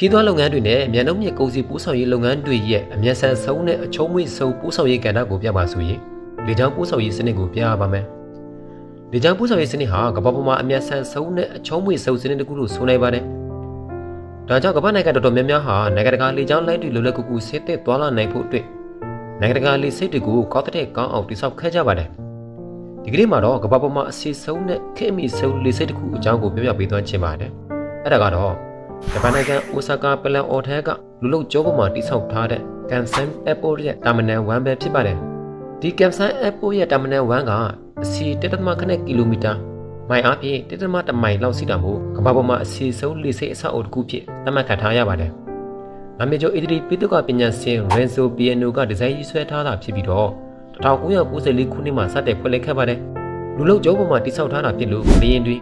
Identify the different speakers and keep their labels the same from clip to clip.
Speaker 1: ခီးသွွားလုပ်ငန်းတွေနဲ့မြန်နှုံးမြစ်ကုန်စည်ပို့ဆောင်ရေးလုပ်ငန်းတွေရဲ့အမျက်ဆန်ဆုံးနဲ့အချုံးမွေ့ဆုံးပို့ဆောင်ရေးကဏ္ဍကိုပြပါဆိုရင်လေကြောင်းပို့ဆောင်ရေးစနစ်ကိုပြရပါမယ်။လေကြောင်းပို့ဆောင်ရေးစနစ်ဟာကမ္ဘာပေါ်မှာအမျက်ဆန်ဆုံးနဲ့အချုံးမွေ့ဆုံးစနစ်တစ်ခုလို့ဆိုနိုင်ပါတယ်။ဒါကြောင့်ကမ္ဘာနိုင်ငံတော်တော်များများဟာနိုင်ငံတကာလေကြောင်းလိုင်းတွေလွယ်လွယ်ကူကူဆင်းသက်သွားလာနိုင်ဖို့အတွက်နိုင်ငံတကာလေဆိပ်တွေကိုကောက်တဲ့ကောင်းအောင်တည်ဆောက်ခဲ့ကြပါတယ်။ဒီကနေ့မှာတော့ကမ္ဘာပေါ်မှာအစီဆုံးနဲ့ခေတ်အမီဆုံးလေဆိပ်တစ်ခုအကြောင်းကိုပြောပြပေးသွားချင်ပါတယ်။အဲ့ဒါကတော့ ဂျပန်နိုင်ငံအိုဆာကာပလန်အော်ထဲကလူလုကျောပေါ်မှာတိစောက်ထားတဲ့ကန်ဆန်အပေါ်ရဲ့တာမနန်1ပဲဖြစ်ပါတယ်။ဒီကန်ဆန်အပေါ်ရဲ့တာမနန်1ကအစီ1.9ကီလိုမီတာမိုင်အားဖြင့်1.1မိုင်လောက်ရှိတာမို့ကမ္ဘာပေါ်မှာအစီဆုံးလေဆိပ်အဆောက်အအုံတစ်ခုဖြစ်သတ်မှတ်ခံထားရပါတယ်။နာမည်ကျော်အီတလီပိတုကပညာရှင်ရန်ဆိုပီယနိုကဒီဇိုင်းရေးဆွဲထားတာဖြစ်ပြီးတော့1994ခုနှစ်မှာစတင်ဖွင့်လှစ်ခဲ့ပါတယ်။လူလုကျောပေါ်မှာတိစောက်ထားတာဖြစ်လို့ဘရင်တွေ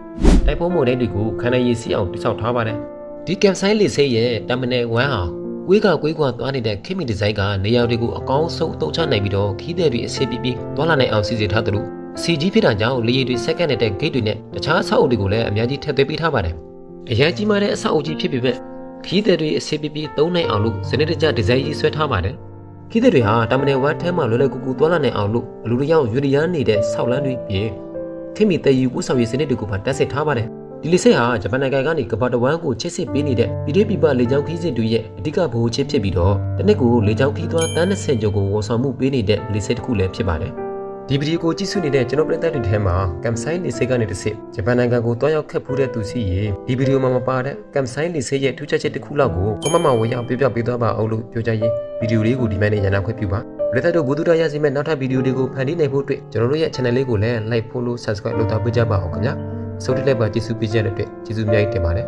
Speaker 1: တိုက်ပုံးမုန်တိုင်းတွေကိုခန္ဓာရည်စီးအောင်တိစောက်ထားပါတယ်။ ဒီကမ်ဆိုင်လီဆေးရဲ့တမနယ်1ဟာကွေးကကွေးကွာသွားနေတဲ့ခေတ်မီဒီဇိုင်းကနေရာတွေကိုအကောင်းဆုံးအသုံးချနိုင်ပြီးတော့ခီးသည်တွေအဆင်ပြေပြေသွားလာနိုင်အောင်စီစဉ်ထားသလိုစီကြီးဖြစ်တာကြောင့်လေယာဉ်တွေစက္ကန့်နဲ့တဲ့ဂိတ်တွေနဲ့တခြားအဆောက်အအုံတွေကိုလည်းအများကြီးထည့်သွင်းပေးထားပါတယ်။အရန်ကြီးမားတဲ့အဆောက်အအုံကြီးဖြစ်ပေမဲ့ခီးသည်တွေအဆင်ပြေပြေသုံးနိုင်အောင်လို့စနစ်တကျဒီဇိုင်းကြီးဆွဲထားပါတယ်။ခီးသည်တွေဟာတမနယ်1ထဲမှာလွယ်လွယ်ကူကူသွားလာနိုင်အောင်လို့အလူတယောက်ယူရီယားနေတဲ့ဆောက်လမ်းတွေပြင်ခေတ်မီတည်ယူပို့ဆောင်ရေးစနစ်တွေကိုပါတက်ဆက်ထားပါတယ်။ ဒီလိဆိပ်ဟာဂျပန်နိုင်ငံကနေကမ္ဘာတဝန်းကိုချစ်စစ်ပေးနေတဲ့ပြည်တွင်းပြည်ပလေကြောင်းခီးစစ်တွေရဲ့အဓိကဗဟိုချက်ဖြစ်ပြီးတော့တစ်နှစ်ကိုလေကြောင်းခီးသွားတန်း20ကျော်ကိုဝန်ဆောင်မှုပေးနေတဲ့လိဆိပ်တစ်ခုလည်းဖြစ်ပါတယ်။ဒီဗီဒီယိုကိုကြည့်ရှုနေတဲ့ကျွန်တော်ပြည်သက်တွေထဲမှာကမ်ဆိုင်လိဆိပ်ကနေတစ်ဆင့်ဂျပန်နိုင်ငံကိုတွားရောက်ခက်ဖူးတဲ့သူစီရေဒီဗီဒီယိုမှာမပါတဲ့ကမ်ဆိုင်လိဆိပ်ရဲ့ထူးခြားချက်တစ်ခုလောက်ကိုကွန်မန့်မှာဝင်ရောက်ပြပြပေးသွားပါအောင်လို့ပြောကြရေးဗီဒီယိုလေးကိုဒီမဲ့နဲ့ရန်နာခွင့်ပြုပါ။ပြည်သက်တို့ဘူဒူဒရရစီမဲ့နောက်ထပ်ဗီဒီယိုတွေကိုဖန်တီးနိုင်ဖို့အတွက်ကျွန်တော်တို့ရဲ့ channel လေးကိုလည်း like follow subscribe လုပ်ထားပေးကြပါအောင်ခင်ဗျာ။ ဆုံးဖြတ်လိုက်ပါကျေးဇူးပေးကြတဲ့အတွက်ကျေးဇူးအများကြီးတင်ပါတယ်